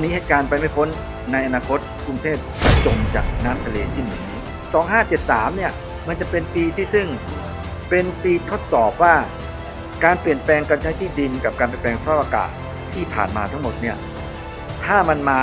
หนีเหตุการณ์ไปไม่พ้นในอนาคตกรุงเทพจะจมจากน้ำทะเลที่หนุนนี้ 2573 เนี่ย มันจะเป็นปีที่ซึ่งเป็นปีทดสอบว่าการเปลี่ยนแปลงการใช้ที่ดินกับการเปลี่ยนแปลงสภาพอากาศที่ผ่านมาทั้งหมดเนี่ยถ้ามันมา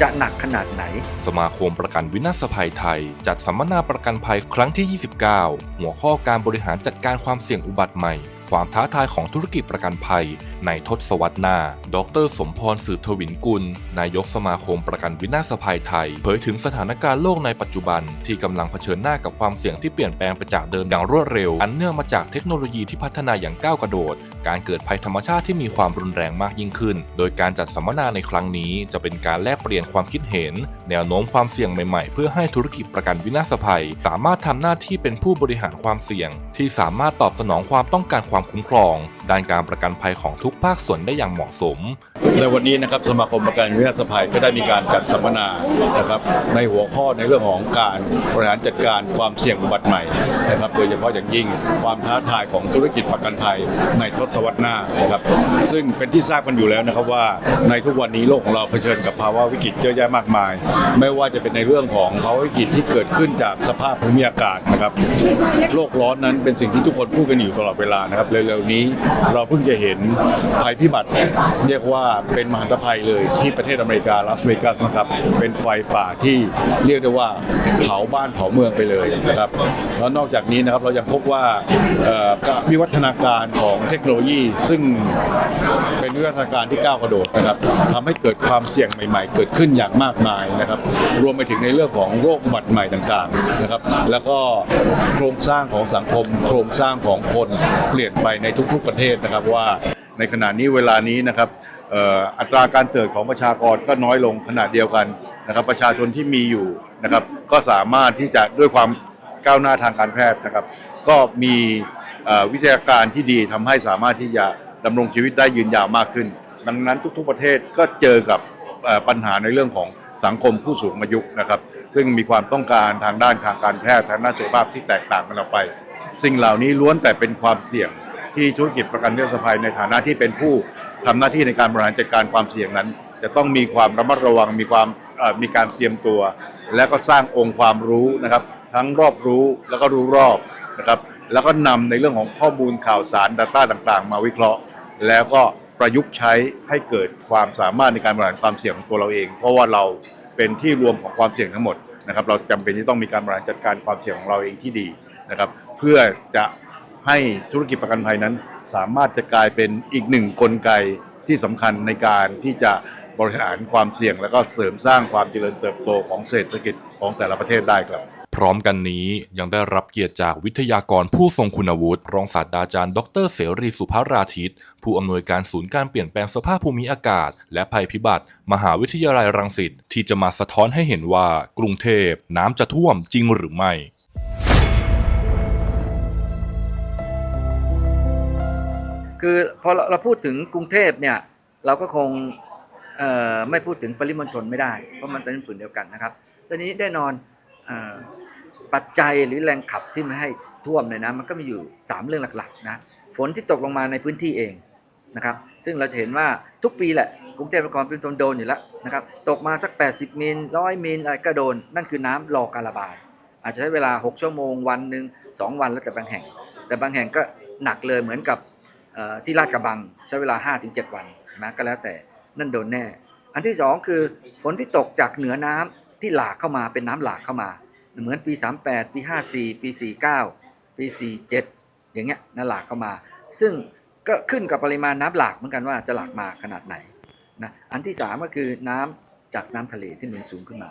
จะหนักขนาดไหน สมาคมประกันวินาศภัยไทย จัดสัมมนาประกันภัยครั้งที่ 29 หัวข้อการบริหารจัดการความเสี่ยงอุบัติใหม่ ความท้าทายของธุรกิจประกันภัย ในทศวรรษหน้า ดร สมพรสืบทวินกุล นายกสมาคมประกันวินาศภัยไทย เผยถึงสถานการณ์โลกในปัจจุบัน ที่กำลังเผชิญหน้ากับความเสี่ยงที่เปลี่ยนแปลงไปจากเดิมอย่างรวดเร็ว อันเนื่องมาจากเทคโนโลยีที่พัฒนาอย่างก้าวกระโดด การเกิดภัยธรรมชาติที่มีความรุนแรงมากยิ่งขึ้น โดยการจัดสัมมนาในครั้งนี้ จะเป็นการแลกเปลี่ยนความคิดเห็น แนวโน้มความเสี่ยงใหม่ๆ เพื่อให้ธุรกิจประกันวินาศภัย สามารถทำหน้าที่เป็นผู้บริหารความเสี่ยง ที่สามารถตอบสนองความต้องการความคุ้มครอง ด้านการประกันภัยของทุกภาคส่วนได้อย่างเหมาะสม ในวันนี้นะครับสมาคมประกันวินาศภัยก็ได้มีการจัดสัมมนานะครับในหัวข้อในเรื่องของการบริหารจัดการความเสี่ยงอุบัติใหม่นะครับโดยเฉพาะอย่างยิ่งความท้าทายของธุรกิจประกันภัยในทศวรรษหน้านะครับซึ่งเป็นที่ทราบกันอยู่แล้วนะครับว่าในทุกวันนี้โลกของเราเผชิญกับภาวะวิกฤตเยอะแยะมากมาย ไม่ว่าจะเป็นในเรื่องของภาวะวิกฤตที่เกิดขึ้นจากสภาพภูมิอากาศนะครับโลกร้อนนั้นเป็นสิ่งที่ทุกคนพูดกันอยู่ตลอดเวลานะครับเร็วๆนี้เราเพิ่งจะเห็นภัยพิบัติเรียกว่าเป็นมหันตภัยเลยที่ประเทศอเมริกาลาสเวกัสนะครับเป็นไฟป่าที่เรียกได้ว่าเผาบ้านเผาเมืองไปเลยนะครับแล้วนอกจากนี้นะครับเรายังพบว่าการวิวัฒนาการของเทคโนโลยี ซึ่งเป็นวิวัฒนาการที่ก้าวกระโดดนะครับทำให้เกิดความเสี่ยงใหม่ ๆ เกิดขึ้นอย่างมากมายนะครับ รวมไปถึงในเรื่องของโรคอุบัติใหม่ต่างๆนะครับ แล้วก็โครงสร้างของสังคม โครงสร้างของคนเปลี่ยนไปในทุกๆประเทศนะครับว่าในขณะนี้เวลานี้นะครับอัตราการเกิดของประชากรก็น้อยลงขนาดเดียวกันนะครับ ประชาชนที่มีอยู่นะครับ ก็สามารถที่จะด้วยความก้าวหน้าทางการแพทย์นะครับ ก็มีวิทยาการที่ดีทำให้สามารถที่จะดำรงชีวิตได้ยืนยาวมากขึ้น ดังนั้นทุกๆประเทศก็เจอกับปัญหาในเรื่องของสังคมผู้สูงอายุนะครับ ซึ่งมีความต้องการทางด้านทางการแพทย์ทางด้านสุขภาพที่แตกต่างกันออกไป สิ่งเหล่านี้ล้วนแต่เป็นความเสี่ยง ที่ธุรกิจประกันวินาศภัยในฐานะที่เป็นผู้ทำหน้าที่ในการบริหารจัดการความเสี่ยงนั้น จะต้องมีความระมัดระวังมีความมีการเตรียมตัว และก็สร้างองค์ความรู้นะครับ ทั้งรอบรู้แล้วก็รู้รอบนะครับแล้วก็นำในเรื่องของข้อมูลข่าวสาร Data ต่างๆ มาวิเคราะห์ แล้วก็ประยุกต์ใช้ให้เกิดความสามารถในการบริหารความเสี่ยงของตัวเราเอง เพราะว่าเราเป็นที่รวมของความเสี่ยงทั้งหมดนะครับเราจำเป็นที่ต้องมีการบริหารจัดการความเสี่ยงของเราเองที่ดีนะครับ เพื่อจะ ให้ธุรกิจประกันภัยนั้น สามารถจะกลายเป็นอีกหนึ่งกลไกที่สำคัญในการที่จะบริหารความเสี่ยง และก็เสริมสร้างความเจริญเติบโตของเศรษฐกิจของแต่ละประเทศได้ครับ พร้อมกันนี้ยังได้รับเกียรติจากวิทยากรผู้ทรงคุณวุฒิรองศาสตราจารย์ ดรเสรีสุภาราทิตผู้อำนวยการศูนย์การเปลี่ยนแปลงสภาพภูมิอากาศ และภัยพิบัติ มหาวิทยาลัยรังสิตที่จะมาสะท้อนให้เห็นว่ากรุงเทพน้ำจะท่วมจริงหรือไม่ คือพอเราพูดถึงกรุงเทพเนี่ยเราก็คงไม่พูดถึงปริมณฑลไม่ได้ เพราะมันเป็นผืนเดียวกันนะครับทีนี้แน่นอนอปัจจัยหรือแรงขับที่ไม่ให้ท่วมเลยนะมันก็มีอยู่ 3 เรื่องหลักๆนะฝนที่ตกลงมาในพื้นที่เองนะครับซึ่งเราจะเห็นว่าทุกปีแหละกรุงเทพมหานครเป็นต้นโดนอยู่แล้วนะครับตกมาสัก 80 มิลร้อยมิลอะไรก็โดน นั่นคือน้ำรอการระบาย อาจจะใช้เวลา 6 ชั่วโมงวันหนึ่ง2 วันแล้วแต่บางแห่ง แต่บางแห่งก็หนักเลยเหมือนกับ ที่ลาดกระบังใช้เวลา 5-7 วันนะก็แล้วแต่นั่นโดนแน่ อันที่ 2 คือฝนที่ตกจากเหนือน้ำที่หลากเข้ามาเป็นน้ำหลากเข้ามา เหมือนปี 38 ปี 54 ปี 49 ปี 47 อย่างเงี้ยนั่นหลากเข้ามา ซึ่งก็ขึ้นกับปริมาณน้ำหลากเหมือนกันว่าจะหลากมาขนาดไหนนะอันที่ 3 ก็คือน้ำจากน้ำทะเลที่หนุนสูงขึ้นมา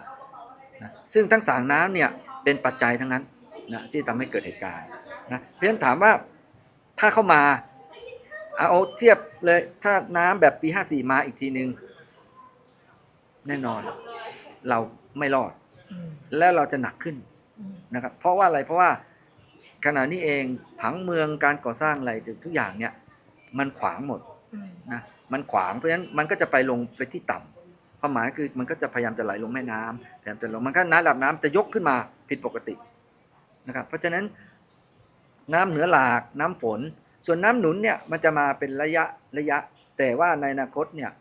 นะซึ่งทั้งสามน้ำเนี่ยเป็นปัจจัยทั้งนั้นนะที่ทำให้เกิดเหตุการณ์นะเพราะฉะนั้นถามว่าถ้าเข้ามา เอาเทียบเลยถ้าน้ำแบบปี54มาอีกทีหนึ่งแน่นอน เราไม่รอดอืมและเราจะหนักขึ้นอืมนะครับ เพราะว่าอะไรเพราะว่าขณะนี้เองผังเมืองการก่อสร้างอะไรทุกอย่างเนี่ย มันขวางหมดอืมนะมันขวางเพราะฉะนั้นมันก็จะไปลงไปที่ต่ำความหมายคือมันก็จะพยายามจะไหลลงแม่น้ำพยายามจะลงมันก็น้ำระดับน้ำจะยกขึ้นมาผิดปกตินะครับ เพราะฉะนั้นน้ำเหนือหลากน้ำฝน ส่วนน้ำหนุนเนี่ยมันจะมาเป็นระยะระยะ แต่ว่าในอนาคตเนี่ย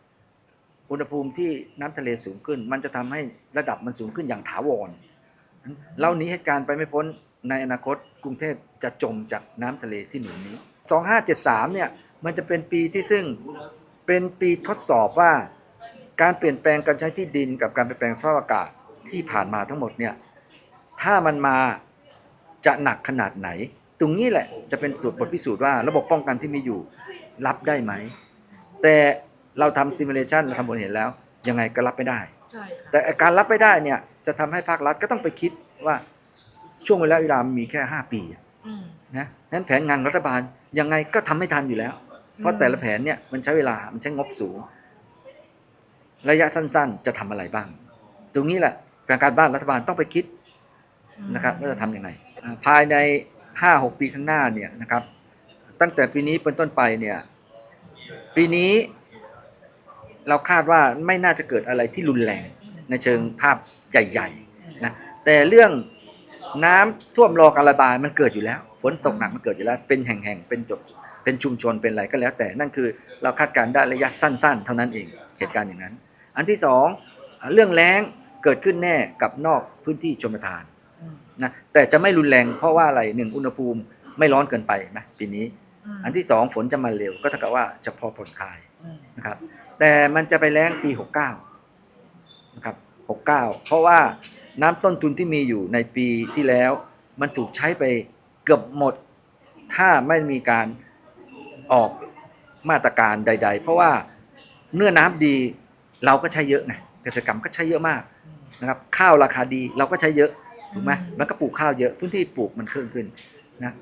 อุณหภูมิที่น้ำทะเลสูงขึ้น มันจะทำให้ระดับมันสูงขึ้นอย่างถาวรเราหนี้เหตุการณ์ไปไม่พ้นในอนาคตกรุงเทพจะจมจากน้ำทะเลที่หนุนนี้ 2573เนี่ยมันจะเป็นปีที่ซึ่งเป็นปีทดสอบว่า การเปลี่ยนแปลงการใช้ที่ดินกับการเปลี่ยนแปลงสภาพอากาศที่ผ่านมาทั้งหมดเนี่ยถ้ามันมาจะหนักขนาดไหน ตรงนี้แหละจะเป็นตัวบทพิสูจน์ว่าระบบป้องกันที่มีอยู่รับได้ไหม แต่เราทำซิมูเลชันเราทำบนเห็นแล้ว ยังไงก็รับไม่ได้ใช่ค่ะแต่การรับไม่ได้เนี่ยจะทำให้ภาครัฐก็ต้องไปคิดว่าช่วงเวลาเวลามีแค่ 5 ปีอะอืมนะนั้นแผนงานรัฐบาลยังไงก็ทำไม่ทันอยู่แล้ว เพราะแต่ละแผนเนี่ยมันใช้เวลา มันใช้งบสูง ระยะสั้นๆ จะทำอะไรบ้าง ตรงนี้แหละการการบ้านรัฐบาลต้องไปคิดนะครับว่าจะทำยังไงอ่าภายใน 5-6ปีข้างหน้าเนี่ยนะครับ ตั้งแต่ปีนี้เป็นต้นไปเนี่ยปีนี้เราคาดว่าไม่น่าจะเกิดอะไรที่รุนแรงในเชิงภาพใหญ่ๆนะแต่เรื่องน้ำท่วมรอการระบายมันเกิดอยู่แล้ว ฝนตกหนักมันเกิดอยู่แล้ว เป็นแห่งๆเป็นจบเป็นชุมชนเป็นอะไรก็แล้ว แต่นั่นคือเราคาดการณ์ได้ระยะสั้น ๆ เท่านั้นเองเหตุการณ์อย่างนั้น อันที่สองเรื่องแล้งเกิดขึ้นแน่กับนอกพื้นที่ชนประทาน นะแต่จะไม่รุนแรงเพราะว่าอะไรหนึ่งอุณหภูมิไม่ร้อนเกินไปไหมปีนี้มอันที่สองฝนจะมาเร็วก็เท่ากับว่าจะพอผ่อนคลายอืมนะครับ แต่มันจะไปแล้งปี 69นะครับ69 เพราะว่าน้ำต้นทุนที่มีอยู่ในปีที่แล้ว มันถูกใช้ไปเกือบหมด ถ้าไม่มีการออกมาตรการใด ๆ เพราะว่าเนื้อน้ำดีเราก็ใช้เยอะไงเกษตรกรรมก็ใช้เยอะมากอืมนะครับข้าวราคาดีเราก็ใช้เยอะ ถูกไหมมันก็ปลูกข้าวเยอะพื้นที่ปลูกมันเพิ่มขึ้นนะ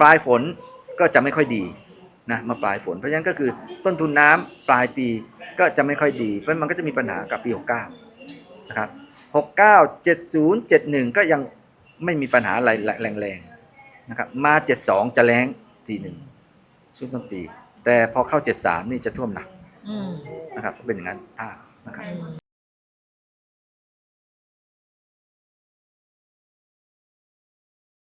ปลายฝนก็จะไม่ค่อยดีนะมาปลายฝน เพราะฉะนั้นก็คือต้นทุนน้ำปลายปีก็จะไม่ค่อยดี เพราะมันก็จะมีปัญหากับปี 69 นะครับ 69 70 71 ก็ยังไม่มีปัญหาอะไรแรงๆนะครับมา 72 จะแรงทีหนึ่งช่วงต้นปี แต่พอเข้า 73 นี่จะท่วมหนักอืมนะครับก็เป็นอย่างนั้นภาพนะครับอืม